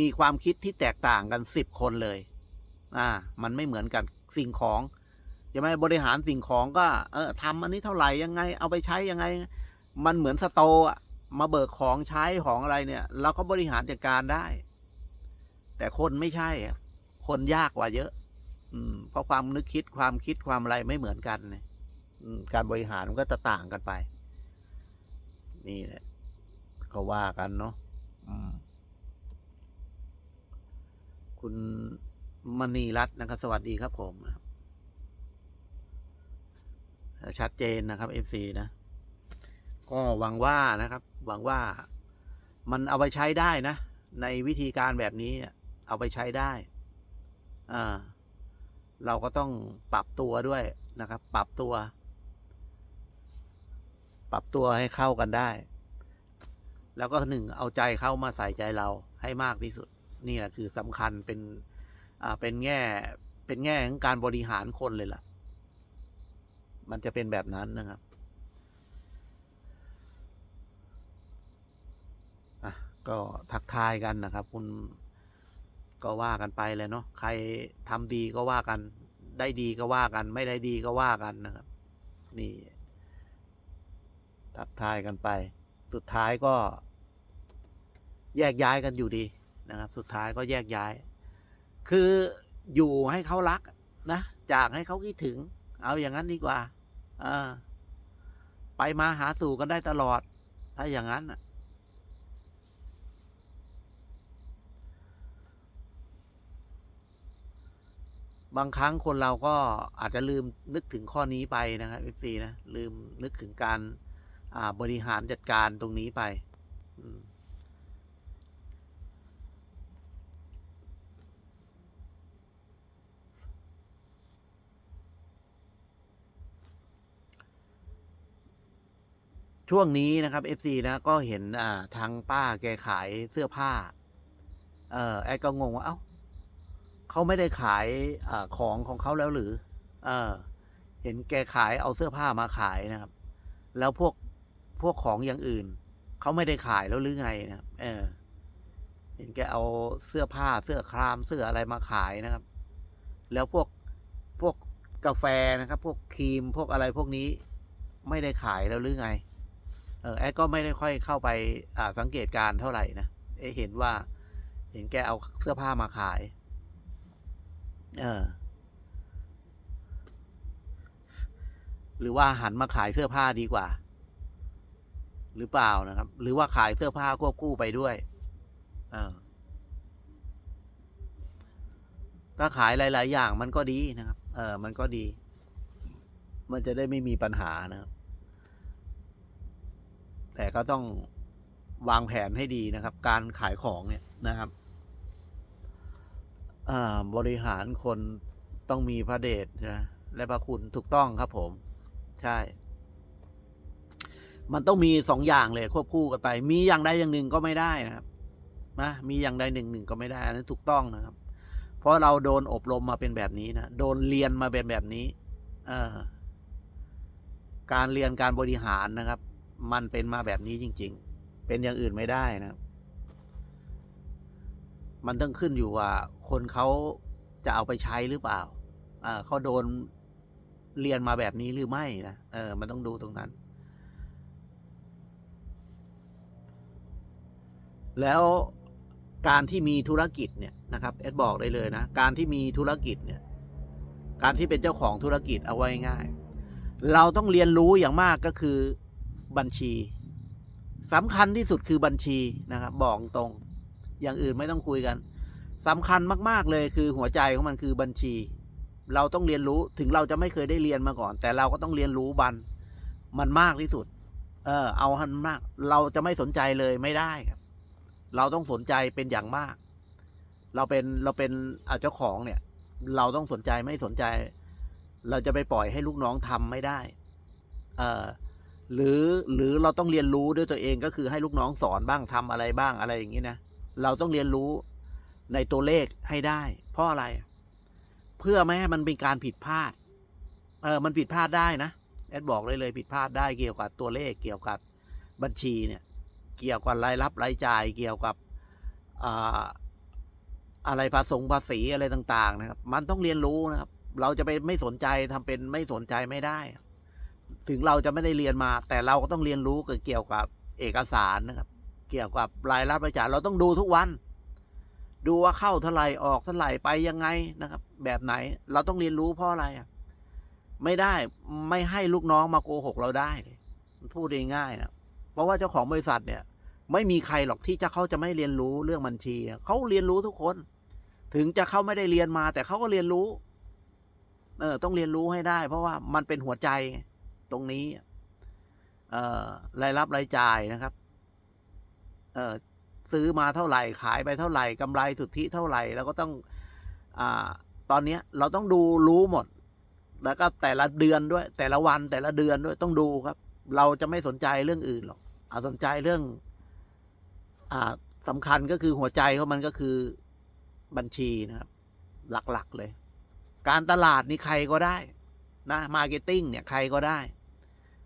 มีความคิดที่แตกต่างกันสิบคนเลย อ่า มันไม่เหมือนกันสิ่งของใช่ไหมบริหารสิ่งของก็ เออทำอันนี้เท่าไหร่ยังไง เอาไปใช้ยังไง มันเหมือนสโตอะมาเบิกของใช้ของอะไรเนี่ย เราก็บริหารจัดการได้ แต่คนไม่ใช่คนยากกว่าเยอะ อืม เพราะความนึกคิดความคิดความอะไรไม่เหมือนกันเนี่ยการบริหารมันก็จะต่างกันไป นี่แหละก็ว่ากันเนาะอืม คุณมณีรัตน์นะครับ สวัสดีครับผมชัดเจนนะครับ FC นะ ก็หวังว่านะครับ หวังว่ามันเอาไปใช้ได้นะ ในวิธีการแบบนี้เอาไปใช้ได้ อ่า เราก็ต้องปรับตัวด้วยนะครับ ปรับตัว ปรับตัวให้เข้ากันได้ แล้วก็หนึ่งเอาใจเข้ามาใส่ใจเราให้มากที่สุด นี่แหละคือสำคัญเป็นอ่าเป็นแง่เป็นแง่ของการบริหารคนเลยล่ะ มันจะเป็นแบบนั้นนะครับอะก็ทักทายกันนะครับ คุณก็ว่ากันไปเลยเนาะใครทำดีก็ว่ากัน ได้ดีก็ว่ากัน ไม่ได้ดีก็ว่ากันนะครับ นี่ ทักทายกันไป สุดท้ายก็ แยกย้ายกันอยู่ดี นะครับ สุดท้ายก็แยกย้าย คืออยู่ให้เขารักนะจากให้เขาคิดถึง เอาอย่างนั้นดีกว่าอไปมาหาสู่กันได้ตลอด ถ้าอย่างนั้นบางครั้งคนเราก็อาจจะลืมนึกถึงข้อนี้ไปนะครับ FC นะลืมนึกถึงการบริหารจัดการตรงนี้ไป อืม ช่วงนี้นะครับ FC นะก็เห็นอ่าทางป้าแกขายเสื้อผ้า เออแอดก็งงว่า เอ้าเขาไม่ได้ขายอาของของเขาแล้วหรือ เออ เห็นแกขายเอาเสื้อผ้ามาขายนะครับ แล้วพวกพวกของอย่างอื่นเขาไม่ได้ขายแล้วหรือไงนะครับ เออ เห็นแกเอาเสื้อผ้าเสื้อครามเสื้ออะไรมาขายนะครับ แล้วพวกพวกกาแฟนะครับ พวกครีมพวกอะไรพวกนี้ไม่ได้ขายแล้วหรือไง เออแอดก็ไม่ได้ค่อยเข้าไปอ่าสังเกตการเท่าไหร่นะเอเห็นว่า เห็นแกเอาเสื้อผ้ามาขาย เออ หรือว่าหันมาขายเสื้อผ้าดีกว่า หรือเปล่านะครับ หรือว่าขายเสื้อผ้าควบคู่ไปด้วยเออถ้าขายหลาย ๆ อย่างมันก็ดีนะครับ เออ มันก็ดี มันจะได้ไม่มีปัญหานะครับ แต่ก็ต้องวางแผนให้ดีนะครับ การขายของเนี่ยนะครับบริหารคนต้องมีพระเดชนะและพระคุณถูกต้องครับผม ใช่ มันต้องมีสองอย่างเลยควบคู่กันไป มีอย่างใดอย่างหนึ่งก็ไม่ได้นะครับนะมีอย่างใดหนึ่งหนึ่งก็ไม่ได้อันนั้นถูกต้องนะครับ เพราะเราโดนอบรมมาเป็นแบบนี้นะโดนเรียนมาเป็นแบบนี้ เออการเรียนการบริหารนะครับ มันเป็นมาแบบนี้จริง ๆ เป็นอย่างอื่นไม่ได้นะ มันต้องขึ้นอยู่ว่า คนเขาจะเอาไปใช้หรือเปล่า อ่าเขาโดนเรียนมาแบบนี้หรือไม่นะ เออ มันต้องดูตรงนั้น แล้วการที่มีธุรกิจเนี่ยนะครับเอ็ดบอกได้เลยนะ การที่มีธุรกิจเนี่ย การที่เป็นเจ้าของธุรกิจเอาไว้ง่าย เราต้องเรียนรู้อย่างมากก็คือ บัญชีสำคัญที่สุดคือบัญชีนะครับ บอกตรง อย่างอื่นไม่ต้องคุยกันสำคัญมาก ๆ เลยคือหัวใจของมันคือบัญชี เราต้องเรียนรู้ถึงเราจะไม่เคยได้เรียนมาก่อน แต่เราก็ต้องเรียนรู้บัน มันมากที่สุด เออ เอาหันมาก เราจะไม่สนใจเลยไม่ได้ครับ เราต้องสนใจเป็นอย่างมาก เราเป็นเราเป็นเจ้าของเนี่ย เราต้องสนใจไม่สนใจ เราจะไปปล่อยให้ลูกน้องทำไม่ได้ เออ หรือหรือเราต้องเรียนรู้ด้วยตัวเองก็คือให้ลูกน้องสอนบ้างทำอะไรบ้างอะไรอย่างนี้นะเราต้องเรียนรู้ในตัวเลขให้ได้ เพราะอะไร เพื่อไม่ให้มันเป็นการผิดพลาด เออมันผิดพลาดได้นะแอดบอกเลยเลยผิดพลาดได้เกี่ยวกับตัวเลขเกี่ยวกับบัญชีเนี่ย เกี่ยวกับรายรับรายจ่ายเกี่ยวกับอะไรภาษงภาษีอะไรต่าง ๆ นะครับ มันต้องเรียนรู้นะครับ เราจะไปไม่สนใจทำเป็นไม่สนใจไม่ได้ ถึงเราจะไม่ได้เรียนมา แต่เราก็ต้องเรียนรู้เกี่ยวกับเอกสารนะครับ เกี่ยวกับรายรับรายจ่ายเราต้องดูทุกวัน ดูว่าเข้าเท่าไหร่ออกเท่าไหร่ไปยังไงนะครับ แบบไหนเราต้องเรียนรู้เพราะอะไรอะไม่ได้ไม่ให้ลูกน้องมาโกหกเราได้เลยพูดง่ายๆนะเพราะว่าเจ้าของบริษัทเนี่ย ไม่มีใครหรอกที่จะเขาจะไม่เรียนรู้เรื่องบัญชีเขาเรียนรู้ทุกคน ถึงจะเขาไม่ได้เรียนมา แต่เขาก็เรียนรู้ เออ ต้องเรียนรู้ให้ได้ เพราะว่ามันเป็นหัวใจ ตรงนี้รายรับรายจ่ายนะครับซื้อมาเท่าไหร่ขายไปเท่าไหร่กำไรสุทธิเท่าไหร่แล้วก็ต้องอตอนนี้เราต้องดูรู้หมด แล้วก็แต่ละเดือนด้วย แต่ละวันแต่ละเดือนด้วยต้องดูครับ เราจะไม่สนใจเรื่องอื่นหรอกเอาสนใจเรื่องอสำคัญก็คือหัวใจของมันก็คือบัญชีนะครับ หลักๆเลย การตลาดนี่ใครก็ได้นะมาร์เก็ตติ้งเนี่ยใครก็ได้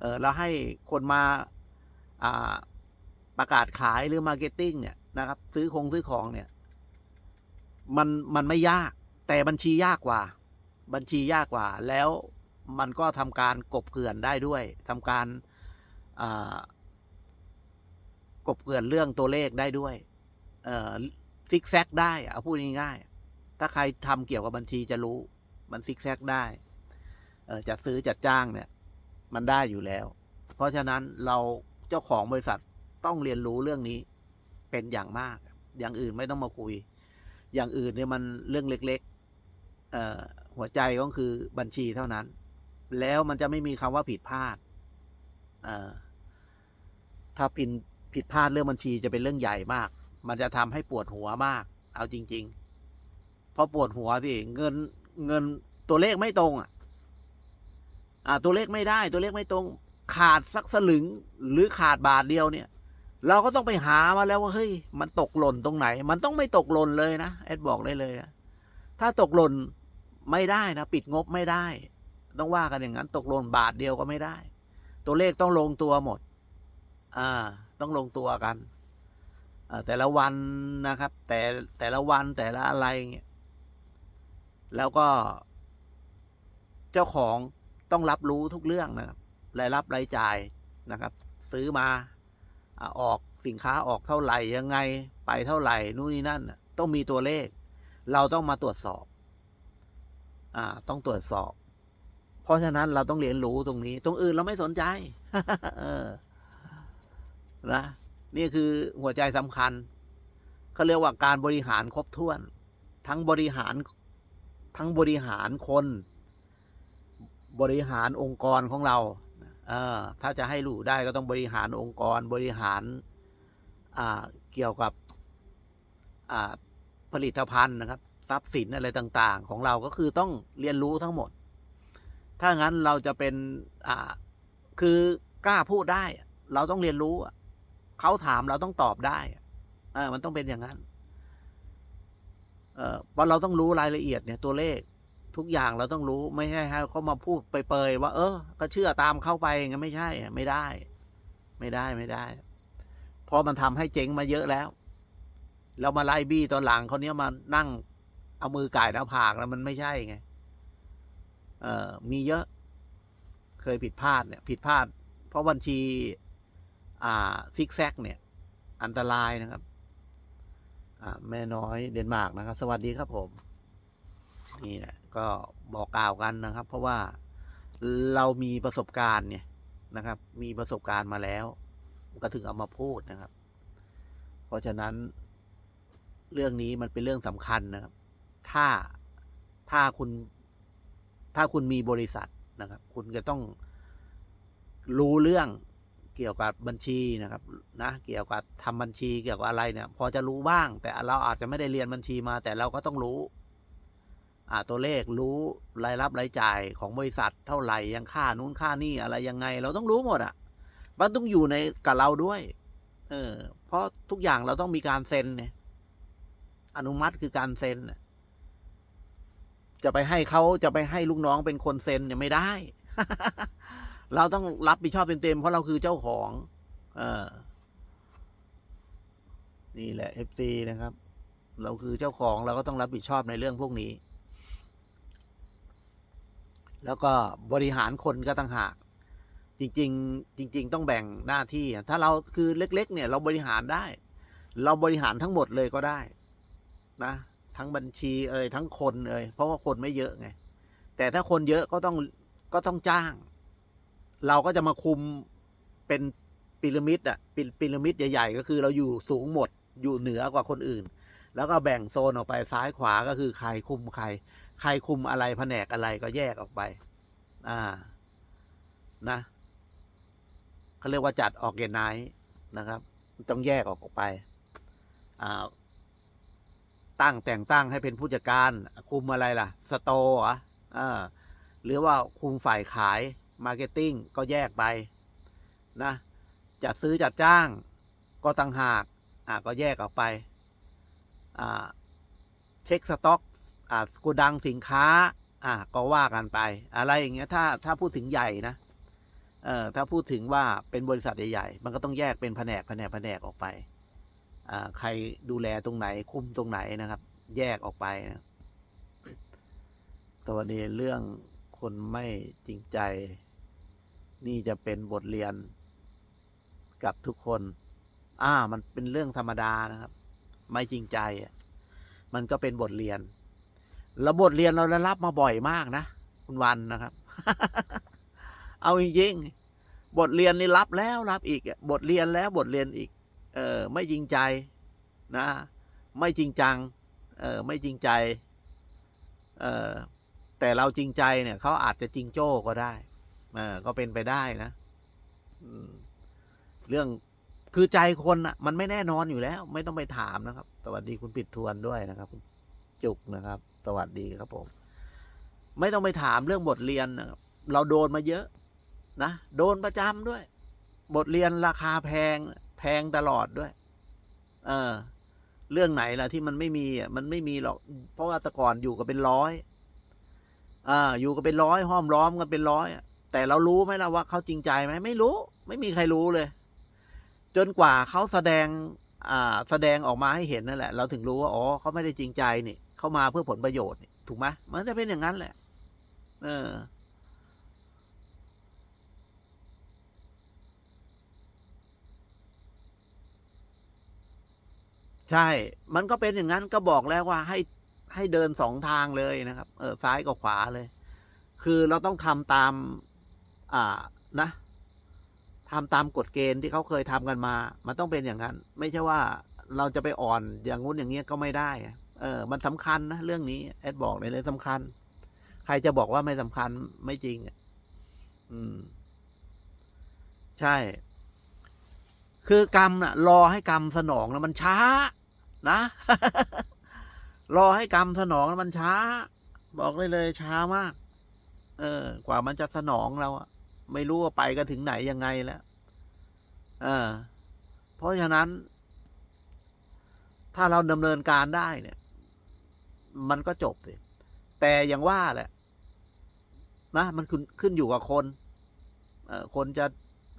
เออเราให้คนมาอ่าประกาศขายหรือมาร์เก็ตติ้งเนี่ยนะครับ ซื้อคงซื้อของเนี่ย มันมันไม่ยาก แต่บัญชียากกว่า บัญชียากกว่า แล้วมันก็ทำการกบเกลื่อนได้ด้วยทำการกบเกลื่อนเรื่องตัวเลขได้ด้วยซิกแซกได้เอาพูดง่ายๆถ้าใครทำเกี่ยวกับบัญชีจะรู้ มันซิกแซกได้จัดซื้อจัดจ้างเนี่ย มันได้อยู่แล้ว เพราะฉะนั้นเราเจ้าของบริษัทต้องเรียนรู้เรื่องนี้เป็นอย่างมาก อย่างอื่นไม่ต้องมาคุย อย่างอื่นเนี่ยมันเรื่องเล็กๆหัวใจก็คือบัญชีเท่านั้น แล้วมันจะไม่มีคำว่าผิดพลาดถ้าผิดผิดพลาดเรื่องบัญชีจะเป็นเรื่องใหญ่มาก มันจะทำให้ปวดหัวมาก เอาจริง ๆ เพราะปวดหัวสิเงินเงินตัวเลขไม่ตรงอะ อ่าตัวเลขไม่ได้ตัวเลขไม่ตรงขาดสักสลึงหรือขาดบาทเดียวเนี่ย เราก็ต้องไปหามาแล้วว่าเฮ้ยมันตกหล่นตรงไหน มันต้องไม่ตกหล่นเลยนะแอดบอกได้เลยถ้าตกหล่นไม่ได้นะ ปิดงบไม่ได้ ต้องว่ากันอย่างนั้น ตกหล่นบาทเดียวก็ไม่ได้ ตัวเลขต้องลงตัวหมด อ่า ต้องลงตัวกันอ่าแต่ละวันนะครับ แต่แต่ละวันแต่ละอะไรเงี้ยแล้วก็ เจ้าของ ต้องรับรู้ทุกเรื่องนะครับรายรับรายจ่ายนะครับ ซื้อมาออกสินค้าออกเท่าไหร่ยังไงไปเท่าไหร่นู่นนี่นั่นน่ะต้องมีตัวเลข เราต้องมาตรวจสอบอ่าต้องตรวจสอบ เพราะฉะนั้นเราต้องเรียนรู้ตรงนี้ ตรงอื่นเราไม่สนใจนะนี่คือหัวใจสำคัญเขาเรียกว่าการบริหารครบถ้วน ทั้งบริหารทั้งบริหารคน บริหารองค์กรของเราถ้าจะให้รู้ได้ก็ต้องบริหารองค์กรบริหารเกี่ยวกับผลิตภัณฑ์นะครับ ทรัพย์สินอะไรต่างๆ ของเราก็คือต้องเรียนรู้ทั้งหมด ถ้างั้นเราจะเป็นคือกล้าพูดได้ เราต้องเรียนรู้เขาถามเราต้องตอบได้มันต้องเป็นอย่างนั้นเพราะเราต้องรู้รายละเอียดเนี่ยตัวเลข ทุกอย่างเราต้องรู้ไม่ใช่ให้เขามาพูดไปเปยว่า เออ ก็เชื่อตามเข้าไปงั้นไม่ใช่ไม่ได้ ไม่ได้ไม่ได้ เพราะมันทำให้เจ๊งมาเยอะแล้ว เรามาไล่บี้ตอนหลังเขาเนี้ยมานั่งเอามือก่ายหน้าผากแล้วมันไม่ใช่ไง เออมีเยอะ เคยผิดพลาดเนี่ย ผิดพลาด เพราะบัญชี อ่าซิกแซกเนี่ย อันตรายนะครับ อ่า แม่น้อยเดนมาร์กนะครับ สวัสดีครับผม นี่แหละก็บอกกล่าวกันนะครับ เพราะว่าเรามีประสบการณ์เนี่ยนะครับ มีประสบการณ์มาแล้ว ก็ถึงเอามาพูดนะครับ เพราะฉะนั้นเรื่องนี้มันเป็นเรื่องสำคัญนะครับ ถ้าถ้าคุณ ถ้าคุณมีบริษัทนะครับ คุณจะต้องรู้เรื่องเกี่ยวกับบัญชีนะครับ นะ เกี่ยวกับทำบัญชีเกี่ยวกับอะไรเนี่ย พอจะรู้บ้าง แต่เราอาจจะไม่ได้เรียนบัญชีมา แต่เราก็ต้องรู้ ตัวเลขรู้รายรับรายจ่ายของบริษัทเท่าไหร่ยังค่านู้นค่านี่อะไรยังไง เราต้องรู้หมดอะ มันต้องอยู่ในกับเราด้วย เออ เพราะทุกอย่างเราต้องมีการเซ็นเนี่ย อนุมัติคือการเซ็นจะไปให้เขาจะไปให้ลูกน้องเป็นคนเซ็นเนี่ยไม่ได้ เราต้องรับผิดชอบเต็มๆเพราะเราคือเจ้าของ เออ นี่แหละ FC นะครับ เราคือเจ้าของเราก็ต้องรับผิดชอบในเรื่องพวกนี้ แล้วก็บริหารคนก็ต่างหาก จริง ๆ จริง ๆ ต้องแบ่งหน้าที่ ถ้าเราคือเล็ก ๆ เนี่ย เราบริหารได้ เราบริหารทั้งหมดเลยก็ได้นะทั้งบัญชีเอ่ยทั้งคนเอ่ยเพราะว่าคนไม่เยอะไง แต่ถ้าคนเยอะก็ต้องก็ต้องจ้าง เราก็จะมาคุมเป็นพีระมิดอะพีพีระมิดใหญ่ๆ ก็คือเราอยู่สูงหมดอยู่เหนือกว่าคนอื่น แล้วก็แบ่งโซนออกไปซ้ายขวาก็คือใครคุมใคร ใครคุมอะไรแผนกอะไรก็แยกออกไป อ่า นะเขาเรียกว่าจัดออกเกนไนนะครับ ต้องแยกออกไป อ่า ตั้งแต่งตั้งให้เป็นผู้จัดการ คุมอะไรล่ะ สโตร์หรออ่าหรือว่าคุมฝ่ายขายมาร์เก็ตติ้งก็แยกไป นะจัดซื้อจัดจ้างก็ต่างหากอ่าก็แยกออกไป อ่า เช็คสต็อก โกดังสินค้า อ่าก็ว่ากันไป อะไรอย่างเงี้ยถ้าถ้าพูดถึงใหญ่นะเอ่อถ้าพูดถึงว่าเป็นบริษัทใหญ่ๆมันก็ต้องแยกเป็นแผนกแผนกแผนกออกไปอ่าใครดูแลตรงไหนคุมตรงไหนนะครับ แยกออกไปนะสวัสดีเรื่องคนไม่จริงใจ นี่จะเป็นบทเรียนกับทุกคน อ่า มันเป็นเรื่องธรรมดานะครับ ไม่จริงใจ มันก็เป็นบทเรียน แล้วบทเรียนเราได้รับมาบ่อยมากนะ คุณวันนะครับ เอาจริงๆ บทเรียนนี่รับแล้วรับอีกอะบทเรียนแล้วบทเรียนอีก เออไม่จริงใจนะ ไม่จริงจัง เออไม่จริงใจ เออแต่เราจริงใจเนี่ยเขาอาจจะจริงโจ้ก็ได้เออก็เป็นไปได้นะเรื่องคือใจคนอะ มันไม่แน่นอนอยู่แล้ว ไม่ต้องไปถามนะครับ สวัสดีคุณปิดทวนด้วยนะครับ จุกนะครับ สวัสดีครับผม ไม่ต้องไปถามเรื่องบทเรียนนะครับเราโดนมาเยอะนะโดนประจำด้วย บทเรียนราคาแพงแพงตลอดด้วย เออ เรื่องไหนล่ะที่มันไม่มีอะมันไม่มีหรอก เพราะว่าแต่ก่อนอยู่กันเป็นร้อยอ่าอยู่กันเป็นร้อยห้อมล้อมกันเป็นร้อยแต่เรารู้ไหมล่ะว่าเขาจริงใจไหมไม่รู้ ไม่มีใครรู้เลย จนกว่าเขาแสดง อ่า แสดงออกมาให้เห็นนั่นแหละ เราถึงรู้ว่าอ๋อเขาไม่ได้จริงใจนี่ เข้ามาเพื่อผลประโยชน์ ถูกไหมมันจะเป็นอย่างนั้นแหละ เออ ใช่ มันก็เป็นอย่างนั้นก็บอกแล้วว่าให้ให้เดินสองทางเลยนะครับ เออซ้ายกับขวาเลย คือเราต้องทำตาม อ่านะทำตามกฎเกณฑ์ที่เขาเคยทำกันมา มันต้องเป็นอย่างนั้น ไม่ใช่ว่าเราจะไปอ่อนอย่างงู้นอย่างเงี้ยก็ไม่ได้ เออ มันสำคัญนะเรื่องนี้แอดบอกเลยเลยสำคัญ ใครจะบอกว่าไม่สำคัญไม่จริงอะอืม ใช่ คือกรรมน่ะ รอให้กรรมสนองแล้วมันช้า นะรอให้กรรมสนองแล้วมันช้า บอกเลยเลยช้ามาก เออ กว่ามันจะสนองเราอะไม่รู้ว่าไปกันถึงไหนยังไงแล้วเออ เพราะฉะนั้น ถ้าเราดำเนินการได้เนี่ย มันก็จบสิแต่อย่างว่าแหละนะมันขึ้นขึ้นอยู่กับคนเออคนจะ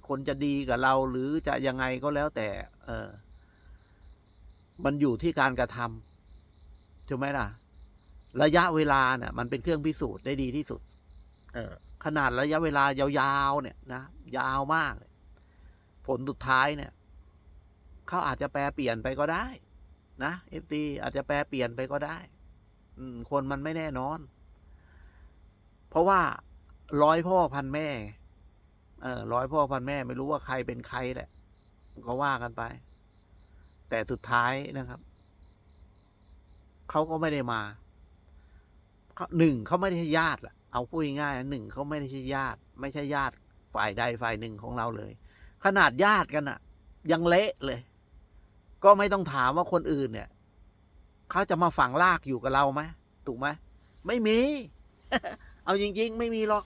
คนจะดีกับเรา หรือจะยังไงก็แล้วแต่ เออ มันอยู่ที่การกระทำถูกไหมล่ะ ระยะเวลาเนี่ยมันเป็นเครื่องพิสูจน์ได้ดีที่สุด เออ ขนาดระยะเวลายาวๆเนี่ยนะยาวมากเลยผลสุดท้ายเนี่ยเขาอาจจะแปลเปลี่ยนไปก็ได้ นะเอฟซีอาจจะแปลเปลี่ยนไปก็ได้ อืม คนมันไม่แน่นอน เพราะว่าร้อยพ่อพันแม่ เออร้อยพ่อพันแม่ไม่รู้ว่าใครเป็นใครแหละ ก็ว่ากันไป แต่สุดท้ายนะครับเขาก็ไม่ได้มาหนึ่งเขาไม่ได้ใช่ญาติละเอาพูดง่ายๆหนึ่งเขาไม่ได้ใช่ญาติ ไม่ใช่ญาติฝ่ายใดฝ่ายหนึ่งของเราเลย ขนาดญาติกันอะยังเละเลย ก็ไม่ต้องถามว่าคนอื่นเนี่ย เขาจะมาฝังลากอยู่กับเราไหมถูกไหมไม่มี เอาจริง ๆ ไม่มีหรอก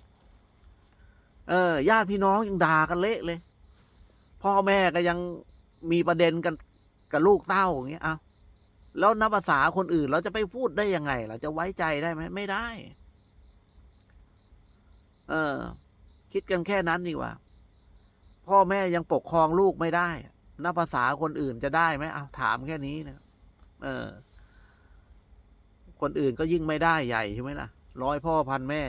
เออญาติพี่น้องยังด่ากันเละเลย พ่อแม่ก็ยังมีประเด็นกันกับลูกเต้าอย่างเงี้ยเอาแล้วนับภาษาคนอื่นเราจะไปพูดได้ยังไง เราจะไว้ใจได้ไหมไม่ได้ เออ คิดกันแค่นั้นดีกว่า พ่อแม่ยังปกครองลูกไม่ได้นับภาษาคนอื่นจะได้ไหมเอาถามแค่นี้นะเออ คนอื่นก็ยิ่งไม่ได้ใหญ่ใช่ไหมล่ะร้อยพ่อพันแม่